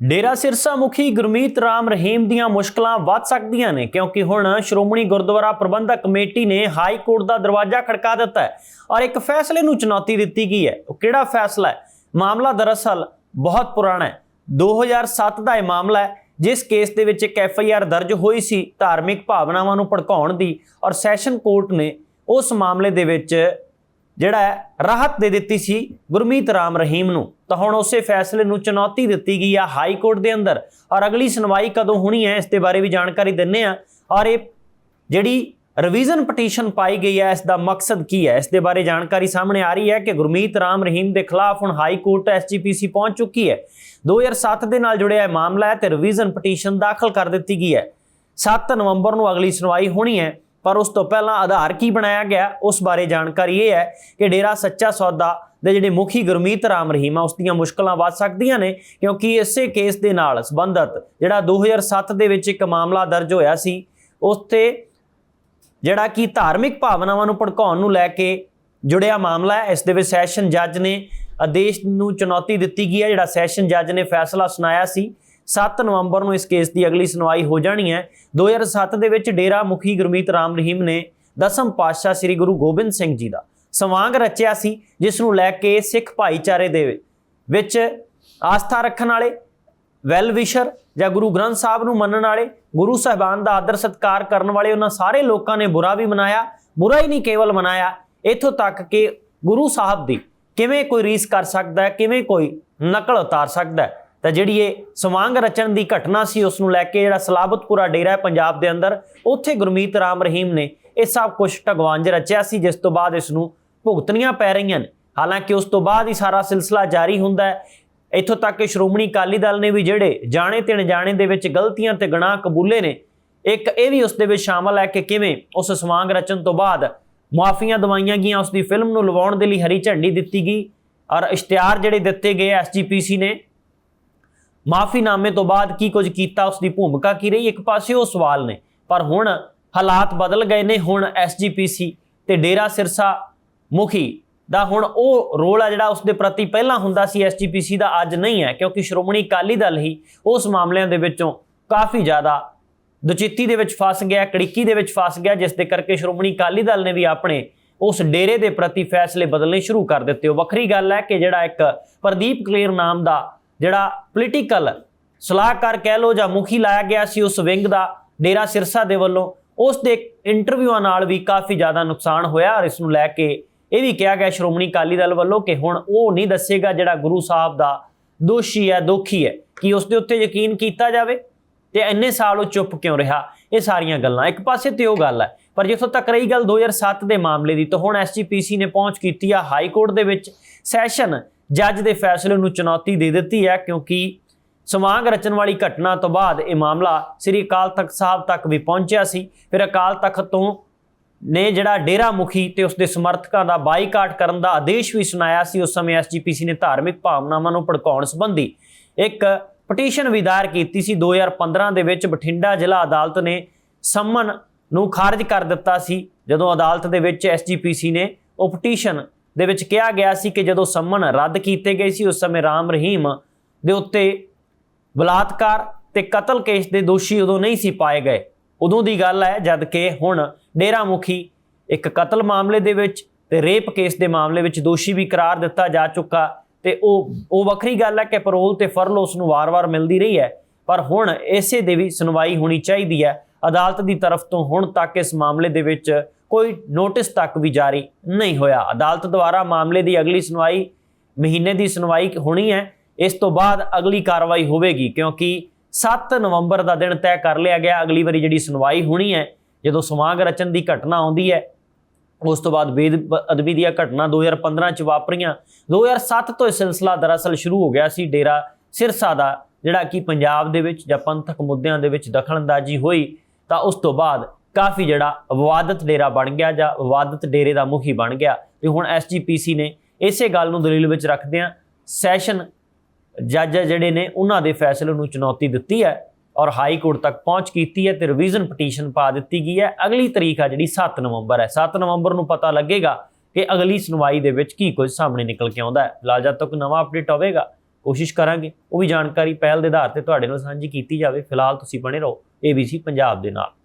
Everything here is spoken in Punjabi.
ਡੇਰਾ ਸਿਰਸਾ ਮੁਖੀ ਗੁਰਮੀਤ ਰਾਮ ਰਹੀਮ ਦੀਆਂ ਮੁਸ਼ਕਲਾਂ ਵੱਧ ਸਕਦੀਆਂ ਨੇ, ਕਿਉਂਕਿ ਹੁਣ ਸ਼੍ਰੋਮਣੀ ਗੁਰਦੁਆਰਾ ਪ੍ਰਬੰਧਕ ਕਮੇਟੀ ਨੇ ਹਾਈ ਕੋਰਟ ਦਾ ਦਰਵਾਜ਼ਾ ਖੜਕਾ ਦਿੱਤਾ ਹੈ ਔਰ ਇੱਕ ਫੈਸਲੇ ਨੂੰ ਚੁਣੌਤੀ ਦਿੱਤੀ ਗਈ ਹੈ। ਉਹ ਕਿਹੜਾ ਫੈਸਲਾ ਹੈ? ਮਾਮਲਾ ਦਰਅਸਲ ਬਹੁਤ ਪੁਰਾਣਾ ਹੈ। 2007 ਦਾ ਇਹ ਮਾਮਲਾ ਹੈ, ਜਿਸ ਕੇਸ ਦੇ ਵਿੱਚ ਇੱਕ ਐਫ ਆਈ ਆਰ ਦਰਜ ਹੋਈ ਸੀ, ਧਾਰਮਿਕ ਭਾਵਨਾਵਾਂ ਨੂੰ ਭੜਕਾਉਣ ਦੀ ਔਰ ਸੈਸ਼ਨ ਕੋਰਟ ਨੇ ਉਸ ਮਾਮਲੇ ਦੇ ਵਿੱਚ ਜਿਹੜਾ ਹੈ, ਰਾਹਤ ਦੇ ਦਿੱਤੀ ਸੀ ਗੁਰਮੀਤ ਰਾਮ ਰਹੀਮ ਨੂੰ। ਤਾਂ ਹੁਣ ਉਸੇ ਫੈਸਲੇ ਨੂੰ ਚੁਣੌਤੀ ਦਿੱਤੀ ਗਈ ਆ ਹਾਈ ਕੋਰਟ ਦੇ ਅੰਦਰ। ਔਰ ਅਗਲੀ ਸੁਣਵਾਈ ਕਦੋਂ ਹੋਣੀ ਹੈ, ਇਸ ਦੇ ਬਾਰੇ ਵੀ ਜਾਣਕਾਰੀ ਦਿੰਨੇ ਆ ਔਰ ਇਹ ਜਿਹੜੀ ਰਿਵੀਜ਼ਨ ਪਟੀਸ਼ਨ ਪਾਈ ਗਈ ਹੈ, ਇਸ ਦਾ ਮਕਸਦ ਕੀ ਹੈ? ਇਸ ਦੇ ਬਾਰੇ ਜਾਣਕਾਰੀ ਸਾਹਮਣੇ ਆ ਰਹੀ ਹੈ ਕਿ ਗੁਰਮੀਤ ਰਾਮ ਰਹੀਮ ਦੇ ਖਿਲਾਫ ਹੁਣ ਹਾਈ ਕੋਰਟ ਐਸਜੀਪੀਸੀ ਪਹੁੰਚ ਚੁੱਕੀ ਹੈ। 2007 ਦੇ ਨਾਲ ਜੁੜਿਆ ਇਹ ਮਾਮਲਾ ਹੈ ਤੇ ਰਿਵੀਜ਼ਨ ਪਟੀਸ਼ਨ ਦਾਖਲ ਕਰ ਦਿੱਤੀ ਗਈ ਹੈ। 7 ਨਵੰਬਰ ਨੂੰ ਅਗਲੀ ਸੁਣਵਾਈ ਹੋਣੀ ਹੈ। ਪਰ ਉਸ ਤੋਂ ਪਹਿਲਾਂ ਆਧਾਰ ਕੀ ਬਣਾਇਆ ਗਿਆ, ਉਸ ਬਾਰੇ ਜਾਣਕਾਰੀ ਇਹ ਹੈ ਕਿ ਡੇਰਾ ਸੱਚਾ ਸੌਦਾ ਦੇ ਜਿਹੜੇ ਮੁਖੀ ਗੁਰਮੀਤ ਰਾਮ ਰਹੀਮ ਆ ਉਸ ਦੀਆਂ ਮੁਸ਼ਕਲਾਂ ਵੱਧ ਸਕਦੀਆਂ ਨੇ, ਕਿਉਂਕਿ ਇਸੇ ਕੇਸ ਦੇ ਨਾਲ ਸੰਬੰਧਤ ਜਿਹੜਾ 2007 ਦੇ ਵਿੱਚ ਇੱਕ ਮਾਮਲਾ ਦਰਜ ਹੋਇਆ ਸੀ ਉਸ ਤੇ ਜਿਹੜਾ ਕਿ ਧਾਰਮਿਕ ਭਾਵਨਾਵਾਂ ਨੂੰ ਭੜਕਾਉਣ ਨੂੰ ਲੈ ਕੇ ਜੁੜਿਆ ਮਾਮਲਾ ਹੈ। ਇਸ ਦੇ ਵਿੱਚ ਸੈਸ਼ਨ ਜੱਜ ਨੇ ਆਦੇਸ਼ ਨੂੰ ਚੁਣੌਤੀ ਦਿੱਤੀ ਗਈ ਹੈ। ਜਿਹੜਾ ਸੈਸ਼ਨ ਜੱਜ ਨੇ ਫੈਸਲਾ ਸੁਣਾਇਆ ਸੀ 7 ਨਵੰਬਰ ਨੂੰ ਇਸ ਕੇਸ ਦੀ ਅਗਲੀ ਸੁਣਵਾਈ ਹੋ ਜਾਣੀ ਹੈ। 2007 ਦੇ ਵਿੱਚ ਡੇਰਾ ਮੁਖੀ ਗੁਰਮੀਤ ਰਾਮ ਰਹੀਮ ਨੇ ਦਸਮ ਪਾਤਸ਼ਾਹ ਸ੍ਰੀ ਗੁਰੂ ਗੋਬਿੰਦ ਸਿੰਘ ਜੀ ਦਾ ਸਵਾਂਗ ਰਚਿਆ ਸੀ, ਜਿਸ ਨੂੰ ਲੈ ਕੇ ਸਿੱਖ ਭਾਈਚਾਰੇ ਦੇ ਵਿੱਚ ਆਸਥਾ ਰੱਖਣ ਵਾਲੇ ਵੈਲ ਵਿਸ਼ਰ ਜਾਂ ਗੁਰੂ ਗ੍ਰੰਥ ਸਾਹਿਬ ਨੂੰ ਮੰਨਣ ਵਾਲੇ, ਗੁਰੂ ਸਾਹਿਬਾਨ ਦਾ ਆਦਰ ਸਤਕਾਰ ਕਰਨ ਵਾਲੇ ਉਹਨਾਂ ਸਾਰੇ ਲੋਕਾਂ ਨੇ ਬੁਰਾ ਵੀ ਮਨਾਇਆ, ਬੁਰਾ ਹੀ ਨਹੀਂ ਕੇਵਲ ਮਨਾਇਆ, ਇਥੋਂ ਤੱਕ ਕਿ ਗੁਰੂ ਸਾਹਿਬ ਦੀ ਕਿਵੇਂ ਕੋਈ ਰੀਸ ਕਰ ਸਕਦਾ ਹੈ, ਕਿਵੇਂ ਕੋਈ ਨਕਲ ਉਤਾਰ ਸਕਦਾ ਹੈ ਤਾਂ ਜਿਹੜੀ ਇਹ ਸਵਾਂਗ ਰਚਣ ਦੀ ਘਟਨਾ ਸੀ, ਉਸ ਨੂੰ ਲੈ ਕੇ ਜਿਹੜਾ ਸਲਾਬਤਪੁਰਾ ਡੇਰਾ ਹੈ ਪੰਜਾਬ ਦੇ ਅੰਦਰ, ਉੱਥੇ ਗੁਰਮੀਤ ਰਾਮ ਰਹੀਮ ਨੇ ਇਹ ਸਭ ਕੁਝ ਢਗਵਾਂਜ ਰਚਿਆ ਸੀ, ਜਿਸ ਤੋਂ ਬਾਅਦ ਇਸ ਨੂੰ ਭੁਗਤਣੀਆਂ ਪੈ ਰਹੀਆਂ ਨੇ। ਹਾਲਾਂਕਿ ਉਸ ਤੋਂ ਬਾਅਦ ਹੀ ਸਾਰਾ ਸਿਲਸਿਲਾ ਜਾਰੀ ਹੁੰਦਾ ਹੈ। ਇੱਥੋਂ ਤੱਕ ਕਿ ਸ਼੍ਰੋਮਣੀ ਅਕਾਲੀ ਦਲ ਨੇ ਵੀ ਜਿਹੜੇ ਜਾਣੇ ਤੇ ਅਣਜਾਣੇ ਦੇ ਵਿੱਚ ਗਲਤੀਆਂ ਤੇ ਗੁਨਾਹ ਕਬੂਲੇ ਨੇ, ਇੱਕ ਇਹ ਵੀ ਉਸ ਦੇ ਵਿੱਚ ਸ਼ਾਮਲ ਹੈ ਕਿ ਕਿਵੇਂ ਉਸ ਸਵਾਂਗ ਰਚਨ ਤੋਂ ਬਾਅਦ ਮਾਫੀਆਂ ਦਵਾਈਆਂ ਗਈਆਂ, ਉਸ ਦੀ ਫਿਲਮ ਨੂੰ ਲਵਾਉਣ ਦੇ ਲਈ ਹਰੀ ਝੰਡੀ ਦਿੱਤੀ ਗਈ ਔਰ ਇਸ਼ਤਿਹਾਰ ਜਿਹੜੇ ਦਿੱਤੇ ਗਏ ਐਸਜੀਪੀਸੀ ਨੇ ਮਾਫੀਨਾਮੇ ਤੋਂ ਬਾਅਦ ਕੀ ਕੁਝ ਕੀਤਾ ਉਸ ਦੀ ਭੂਮਿਕਾ ਕੀ ਰਹੀ? ਇੱਕ ਪਾਸੇ ਉਹ ਸਵਾਲ ਨੇ, ਪਰ ਹੁਣ ਹਾਲਾਤ ਬਦਲ ਗਏ ਨੇ, ਹੁਣ ਐਸਜੀਪੀਸੀ ਤੇ ਡੇਰਾ ਸਿਰਸਾ ਮੁਖੀ ਦਾ ਹੁਣ ਉਹ ਰੋਲ ਆ ਜਿਹੜਾ ਉਸ ਦੇ ਪ੍ਰਤੀ ਪਹਿਲਾਂ ਹੁੰਦਾ ਸੀ ਐਸਜੀਪੀਸੀ ਦਾ, ਅੱਜ ਨਹੀਂ ਹੈ, ਕਿਉਂਕਿ ਸ਼੍ਰੋਮਣੀ ਅਕਾਲੀ ਦਲ ਹੀ ਉਸ ਮਾਮਲਿਆਂ ਦੇ ਵਿੱਚੋਂ ਕਾਫੀ ਜ਼ਿਆਦਾ ਦੁਚਿੱਤੀ ਦੇ ਵਿੱਚ ਫਸ ਗਿਆ, ਕੜਿੱਕੀ ਦੇ ਵਿੱਚ ਫਸ ਗਿਆ, ਜਿਸ ਦੇ ਕਰਕੇ ਸ਼੍ਰੋਮਣੀ ਅਕਾਲੀ ਦਲ ਨੇ ਵੀ ਆਪਣੇ ਉਸ ਡੇਰੇ ਦੇ ਪ੍ਰਤੀ ਫੈਸਲੇ ਬਦਲਣੇ ਸ਼ੁਰੂ ਕਰ ਦਿੱਤੇ। ਉਹ ਵੱਖਰੀ ਗੱਲ ਹੈ ਕਿ ਜਿਹੜਾ ਇੱਕ ਪ੍ਰਦੀਪ ਕਲੇਰ ਨਾਮ ਦਾ ਜਿਹੜਾ ਪੋਲੀਟੀਕਲ ਸਲਾਹਕਾਰ ਕਹਿ ਲੋ ਜਾਂ ਮੁਖੀ ਲਾਇਆ ਗਿਆ ਸੀ ਉਸ ਵਿੰਗ ਦਾ ਡੇਰਾ ਸਿਰਸਾ ਦੇ ਵੱਲੋਂ, ਉਸ ਦੇ ਇੰਟਰਵਿਊਆਂ ਨਾਲ ਵੀ ਕਾਫੀ ਜ਼ਿਆਦਾ ਨੁਕਸਾਨ ਹੋਇਆ ਔਰ ਇਸ ਨੂੰ ਲੈ ਕੇ ਇਹ ਵੀ ਕਿਹਾ ਗਿਆ ਸ਼੍ਰੋਮਣੀ ਅਕਾਲੀ ਦਲ ਵੱਲੋਂ ਕਿ ਹੁਣ ਉਹ ਨਹੀਂ ਦੱਸੇਗਾ ਜਿਹੜਾ ਗੁਰੂ ਸਾਹਿਬ ਦਾ ਦੋਸ਼ੀ ਹੈ, ਦੋਖੀ ਹੈ, ਕਿ ਉਸ ਦੇ ਉੱਤੇ ਯਕੀਨ ਕੀਤਾ ਜਾਵੇ? ਤੇ ਇੰਨੇ ਸਾਲ ਉਹ ਚੁੱਪ ਕਿਉਂ ਰਿਹਾ? ਇਹ ਸਾਰੀਆਂ ਗੱਲਾਂ। ਇੱਕ ਪਾਸੇ ਤੇ ਉਹ ਗੱਲ ਹੈ, ਪਰ ਜਿੱਥੋਂ ਤੱਕ ਰਹੀ ਗੱਲ 2007 ਦੇ ਮਾਮਲੇ ਦੀ, ਤਾਂ ਹੁਣ ਐਸਜੀਪੀਸੀ ਨੇ ਪਹੁੰਚ ਕੀਤੀ ਆ ਹਾਈ ਕੋਰਟ ਦੇ ਵਿੱਚ ਸੈਸ਼ਨ ਜੱਜ ਦੇ ਫੈਸਲੇ ਨੂੰ ਚੁਣੌਤੀ ਦੇ ਦਿੱਤੀ ਹੈ ਕਿਉਂਕਿ ਸਮਾਂਗ ਰਚਨ ਵਾਲੀ ਘਟਨਾ ਤੋਂ ਬਾਅਦ ਇਹ ਮਾਮਲਾ ਸ੍ਰੀ ਅਕਾਲ ਤਖਤ ਸਾਹਿਬ ਤੱਕ ਵੀ ਪਹੁੰਚਿਆ ਸੀ। ਫਿਰ ਅਕਾਲ ਤਖਤ ਤੋਂ ਨੇ ਜਿਹੜਾ ਡੇਰਾ ਮੁਖੀ ਤੇ ਉਸਦੇ ਸਮਰਥਕਾਂ ਦਾ ਬਾਈਕਾਟ ਕਰਨ ਦਾ ਆਦੇਸ਼ ਵੀ ਸੁਣਾਇਆ ਸੀ, ਉਸ ਸਮੇਂ ਐਸਜੀਪੀਸੀ ਨੇ ਧਾਰਮਿਕ ਭਾਵਨਾਵਾਂ ਨੂੰ ਭੜਕਾਉਣ ਸੰਬੰਧੀ ਇੱਕ ਪਟੀਸ਼ਨ ਵੀ ਦਾਇਰ ਕੀਤੀ ਸੀ। 2015 ਦੇ ਵਿੱਚ ਬਠਿੰਡਾ ਜ਼ਿਲ੍ਹਾ ਅਦਾਲਤ ਨੇ ਸੰਮਨ ਨੂੰ ਖਾਰਜ ਕਰ ਦਿੱਤਾ ਸੀ। ਜਦੋਂ ਅਦਾਲਤ ਦੇ ਵਿੱਚ ਐਸਜੀਪੀਸੀ ਨੇ ਉਹ ਪਟੀਸ਼ਨ ਦੇ ਵਿੱਚ ਕਿਹਾ ਗਿਆ ਸੀ ਕਿ ਜਦੋਂ ਸੰਮਨ ਰੱਦ ਕੀਤੇ ਗਏ ਸੀ, ਉਸ ਸਮੇਂ ਰਾਮ ਰਹੀਮ ਦੇ ਉੱਤੇ ਬਲਾਤਕਾਰ ਤੇ ਕਤਲ ਕੇਸ ਦੇ ਦੋਸ਼ੀ ਉਦੋਂ ਨਹੀਂ ਸੀ ਪਾਏ ਗਏ। ਉਦੋਂ ਦੀ ਗੱਲ ਹੈ, ਜਦ ਕਿ ਹੁਣ ਡੇਰਾ ਮੁਖੀ ਇੱਕ ਕਤਲ ਮਾਮਲੇ ਦੇ ਵਿੱਚ ਤੇ ਰੇਪ ਕੇਸ ਦੇ ਮਾਮਲੇ ਵਿੱਚ ਦੋਸ਼ੀ ਵੀ ਕਰਾਰ ਦਿੱਤਾ ਜਾ ਚੁੱਕਾ ਤੇ ਉਹ ਉਹ ਵੱਖਰੀ ਗੱਲ ਹੈ ਕਿ ਪੈਰੋਲ ਤੇ ਫਰਲ ਉਸ ਨੂੰ ਵਾਰ-ਵਾਰ ਮਿਲਦੀ ਰਹੀ ਹੈ, ਪਰ ਹੁਣ ਇਸੇ ਦੇ ਵੀ ਸੁਣਵਾਈ ਹੋਣੀ ਚਾਹੀਦੀ ਹੈ। ਅਦਾਲਤ ਦੀ ਤਰਫ ਤੋਂ ਹੁਣ ਤੱਕ ਇਸ ਮਾਮਲੇ ਦੇ ਵਿੱਚ ਕੋਈ ਨੋਟਿਸ ਤੱਕ ਵੀ ਜਾਰੀ ਨਹੀਂ ਹੋਇਆ। ਅਦਾਲਤ ਦੁਆਰਾ ਮਾਮਲੇ ਦੀ ਅਗਲੀ ਸੁਣਵਾਈ ਮਹੀਨੇ ਦੀ ਸੁਣਵਾਈ ਹੋਣੀ ਹੈ। ਇਸ ਤੋਂ ਬਾਅਦ ਅਗਲੀ ਕਾਰਵਾਈ ਹੋਵੇਗੀ, ਕਿਉਂਕਿ 7 ਨਵੰਬਰ ਦਾ ਦਿਨ ਤੈਅ ਕਰ ਲਿਆ ਗਿਆ। ਅਗਲੀ ਵਾਰੀ ਜਿਹੜੀ ਸੁਣਵਾਈ ਹੋਣੀ ਹੈ, ਜਦੋਂ ਸਮਾਗ ਰਚਨ ਦੀ ਘਟਨਾ ਆਉਂਦੀ ਹੈ, ਉਸ ਤੋਂ ਬਾਅਦ ਬੇਦ ਅਦਬੀ ਦੀਆਂ ਘਟਨਾ 2015 ਚ ਵਾਪਰੀਆਂ। 2007 ਤੋਂ ਇਹ ਸਿਲਸਿਲਾ ਦਰਅਸਲ ਸ਼ੁਰੂ ਹੋ ਗਿਆ ਸੀ। ਡੇਰਾ ਸਿਰਸਾ ਦਾ, ਜਿਹੜਾ ਕਿ ਪੰਜਾਬ ਦੇ ਵਿੱਚ ਜਾਂ ਪੰਥਕ ਮੁੱਦਿਆਂ ਦੇ ਵਿੱਚ ਦਖਲਅੰਦਾਜ਼ੀ ਹੋਈ, ਤਾਂ ਉਸ ਤੋਂ ਬਾਅਦ ਕਾਫੀ ਜਿਹੜਾ ਵਿਵਾਦਤ ਡੇਰਾ ਬਣ ਗਿਆ ਜਾਂ ਵਿਵਾਦਤ ਡੇਰੇ ਦਾ ਮੁਖੀ ਬਣ ਗਿਆ। ਤੇ ਹੁਣ ਐਸਜੀਪੀਸੀ ਨੇ ਇਸੇ ਗੱਲ ਨੂੰ ਦਲੀਲ ਵਿੱਚ ਰੱਖਦਿਆਂ ਸੈਸ਼ਨ ਜੱਜ ਜਿਹੜੇ ਨੇ ਉਹਨਾਂ ਦੇ ਫੈਸਲੇ ਨੂੰ ਚੁਣੌਤੀ ਦਿੱਤੀ ਹੈ ਔਰ ਹਾਈ ਕੋਰਟ ਤੱਕ ਪਹੁੰਚ ਕੀਤੀ ਹੈ ਤੇ ਰਿਵੀਜ਼ਨ ਪਟੀਸ਼ਨ ਪਾ ਦਿੱਤੀ ਗਈ ਹੈ। ਅਗਲੀ ਤਰੀਕ ਆ ਜਿਹੜੀ 7 ਨਵੰਬਰ ਹੈ। 7 ਨਵੰਬਰ ਨੂੰ ਪਤਾ ਲੱਗੇਗਾ ਕਿ ਅਗਲੀ ਸੁਣਵਾਈ ਦੇ ਵਿੱਚ ਕੀ ਕੁਝ ਸਾਹਮਣੇ ਨਿਕਲ ਕੇ ਆਉਂਦਾ ਹੈ। ਫਿਲਹਾਲ ਜਦ ਤੱਕ ਨਵਾਂ ਅਪਡੇਟ ਆਵੇਗਾ, ਕੋਸ਼ਿਸ਼ ਕਰਾਂਗੇ ਉਹ ਵੀ ਜਾਣਕਾਰੀ ਪਹਿਲ ਦੇ ਆਧਾਰ ਤੇ ਤੁਹਾਡੇ ਨਾਲ ਸਾਂਝੀ ਕੀਤੀ ਜਾਵੇ। ਫਿਲਹਾਲ ਤੁਸੀਂ ਬਣੇ ਰਹੋ ABC ਪੰਜਾਬ ਦੇ ਨਾਲ।